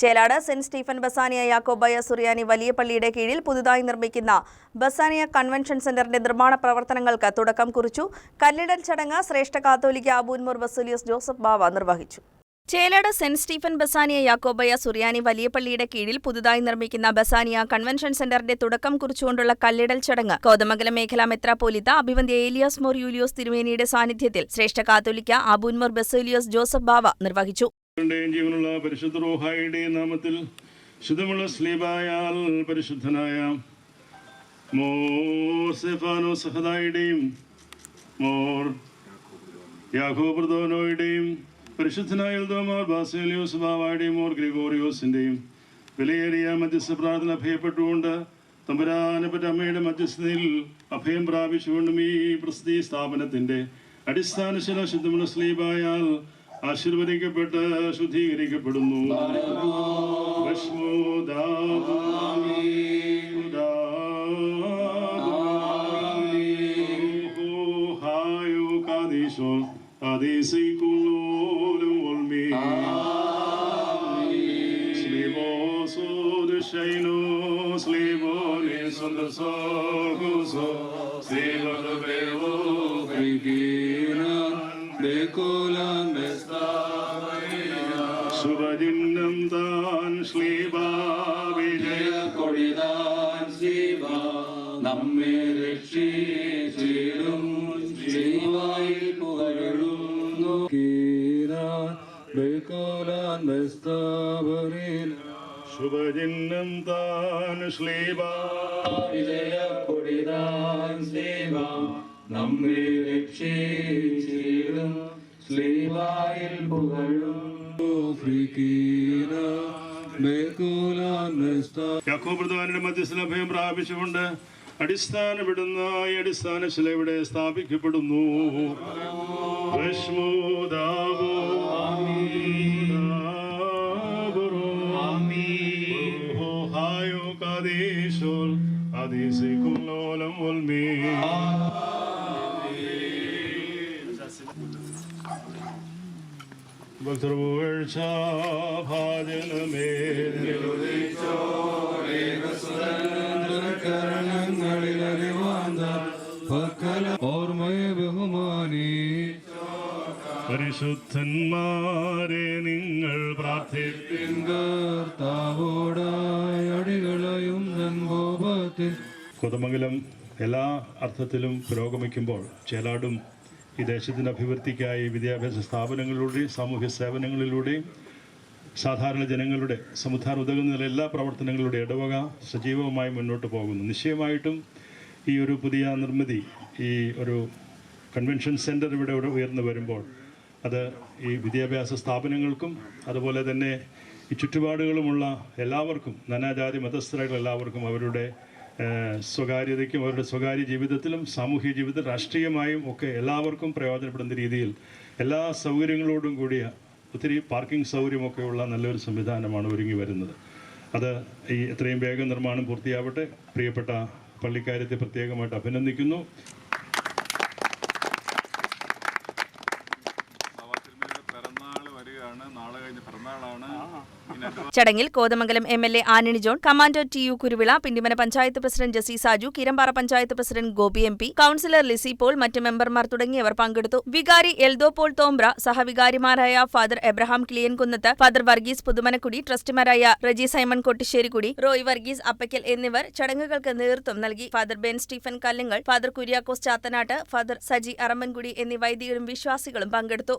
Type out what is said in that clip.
Chelad saint Stephen ബസാനിയ യാക്കോബായ സുറിയാനി വലിയ പള്ളിയുടെ കീഴിൽ പുതുതായി നിർമ്മിക്കുന്ന ബസാനിയ കൺവെൻഷൻ സെന്ററിന്റെ നിർമ്മാണ പ്രവർത്തനങ്ങൾക്ക് തുടക്കം കുറിച്ചു. കല്ലിടൽ ചടങ്ങ് ശ്രേഷ്ഠ കാത്തോലിക്ക അബൂൻമൂർ ബസൂലിയസ് ജോസഫ് ബാവ നിർവഹിച്ചു. ചേലാട് സെന്റ് സ്റ്റീഫൻ ബസാനിയ യാക്കോബയ സുറിയാനി വലിയ പള്ളിയുടെ കീഴിൽ പുതുതായി നിർമ്മിക്കുന്ന ബസാനിയ കൺവെൻഷൻ സെന്ററിന്റെ തുടക്കം കുറിച്ചുകൊണ്ടുള്ള കല്ലിടൽ ചടങ്ങ് കോതമംഗലം മേഖലാ മെത്രാപോലിത്ത അഭിവന്ധ്യ ഏലിയാസ് മോർ യൂലിയോസ് തിരുമേനിയുടെ സാന്നിധ്യത്തിൽ ശ്രേഷ്ഠ കാത്തോലിക്ക അബൂൻമോർ ബസൂലിയോസ് ജോസഫ് ബാവ നിർവഹിച്ചു. ന്റെയും ജീവനുള്ള പരിശുദ്ധ റോഹായുടെയും നാമത്തിൽ ശുദ്ധമുള്ള സ്ലീബായാൽ പരിശുദ്ധനായ മോസെഫാനോ സഹദായുടെയും മോർ യാഘോപ്രദോനോയുടെയും പരിശുദ്ധനായ എൽദോമാർ ബാസേലിയോസ് ബാവായുടെയും മോർ ഗ്രിഗോറിയോസിന്റെയും വിലയേറിയ മധ്യസ്ഥ പ്രാർത്ഥന ഭയപ്പെട്ടുകൊണ്ട് തമ്പുരാനപ്പറ്റ അമ്മയുടെ മധ്യസ്ഥതയിൽ അഭയം പ്രാപിച്ചുകൊണ്ടും ഈ പ്രസിദ്ധി സ്ഥാപനത്തിന്റെ അടിസ്ഥാനശില ശുദ്ധമുള്ള സ്ലീബായാൽ ആശീർവദിക്കപ്പെട്ട് ശുദ്ധീകരിക്കപ്പെടുന്നു ഭസ്മോദാപു, ഉദാപു, ഹായോ കാദീശോ, കാദീസിക്കുള്ളോലും ഒൽമി. ശുഭചിഹ്നം താൻ ശ്ലീബാവിജയ കൊടിതാൻ ശിവ നമ്മെ രക്ഷിച്ചിടും ശിവായി പുകഴുന്നു. കീരാൻ ബേക്കോലാൻ ബസ്താവരിൽ ശുഭചിഹ്നം താൻ ശ്ലീബാ വിജയ കൊടിതാൻ ശിവ നമ്മെ രക്ഷിച്ചിടും ശ്ലീവായിൽ പുകഴുന്നു. യാക്കോബ്രദാനിന്റെ മധ്യസ്ഥന ഭയം പ്രാപിച്ചുകൊണ്ട് അടിസ്ഥാനപ്പെടുന്ന ഈ അടിസ്ഥാന ശില ഇവിടെ സ്ഥാപിക്കപ്പെടുന്നു. ഭസ്മോദാപു, ഉദാപുരു, ഹായോ ഭാജനമേ ഓർമ്മയെ ബഹുമാനി. പരിശുദ്ധന്മാരെ നിങ്ങൾ പ്രാർത്ഥിപ്പിൻ. കർത്താവോടായ അടികളെയും നൻകോപത്തിൽ കൊതമംഗലം എല്ലാ അർത്ഥത്തിലും പുരോഗമിക്കുമ്പോൾ ചേലാടും ഈ ദേശത്തിന്റെ അഭിവൃദ്ധിക്കായി വിദ്യാഭ്യാസ സ്ഥാപനങ്ങളിലൂടെയും സാമൂഹ്യ സേവനങ്ങളിലൂടെയും സാധാരണ ജനങ്ങളുടെ സമുദ്ധാന ഉതകുന്ന എല്ലാ പ്രവർത്തനങ്ങളുടെ ഇടവക സജീവമായി മുന്നോട്ട് പോകുന്നു. നിശ്ചയമായിട്ടും ഈ ഒരു പുതിയ നിർമ്മിതി ഈ ഒരു കൺവെൻഷൻ സെന്റർ ഇവിടെ ഉയർന്നു വരുമ്പോൾ അത് ഈ വിദ്യാഭ്യാസ സ്ഥാപനങ്ങൾക്കും അതുപോലെ തന്നെ ഈ ചുറ്റുപാടുകളുമുള്ള എല്ലാവർക്കും നാനാജാതി മതസ്ഥരായിട്ടുള്ള എല്ലാവർക്കും അവരുടെ സ്വകാര്യതയ്ക്കും അവരുടെ സ്വകാര്യ ജീവിതത്തിലും സാമൂഹ്യ ജീവിതത്തിൽ രാഷ്ട്രീയമായും ഒക്കെ എല്ലാവർക്കും പ്രയോജനപ്പെടുന്ന രീതിയിൽ എല്ലാ സൗകര്യങ്ങളോടും കൂടിയ ഒത്തിരി പാർക്കിംഗ് സൗകര്യമൊക്കെയുള്ള നല്ലൊരു സംവിധാനമാണ് ഒരുങ്ങി വരുന്നത്. അത് ഈ എത്രയും വേഗം നിർമ്മാണം പൂർത്തിയാവട്ടെ. പ്രിയപ്പെട്ട പള്ളിക്കാര്യത്തെ പ്രത്യേകമായിട്ട് അഭിനന്ദിക്കുന്നു. ചടങ്ങിൽ Kothamangalam M L A Antony John commander T U Kuruvila Pindimana panchayat president Jessy Saju Keerampara panchayat president Gopi M P councillor Lissy Paul മറ്റ് മെമ്പർമാർ തുടങ്ങിയവർ പങ്കെടുത്തു. വികാരി Eldho Paul Thombra സഹവികാരിമാരായ father Abraham Kiliyan Kunnath father Varghese Puthumanakkudi ട്രസ്റ്റിമാരായ Reji Simon കൊട്ടിശ്ശേരിക്കുടി Roy Varghese അപ്പയ്ക്കൽ എന്നിവർ ചടങ്ങുകൾക്ക് നേതൃത്വം നൽകി. Father Ben Stephen Kallungal father Kuriakose Chathanattu father Saji Arampankudi എന്നീ വൈദികരും വിശ്വാസികളും പങ്കെടുത്തു.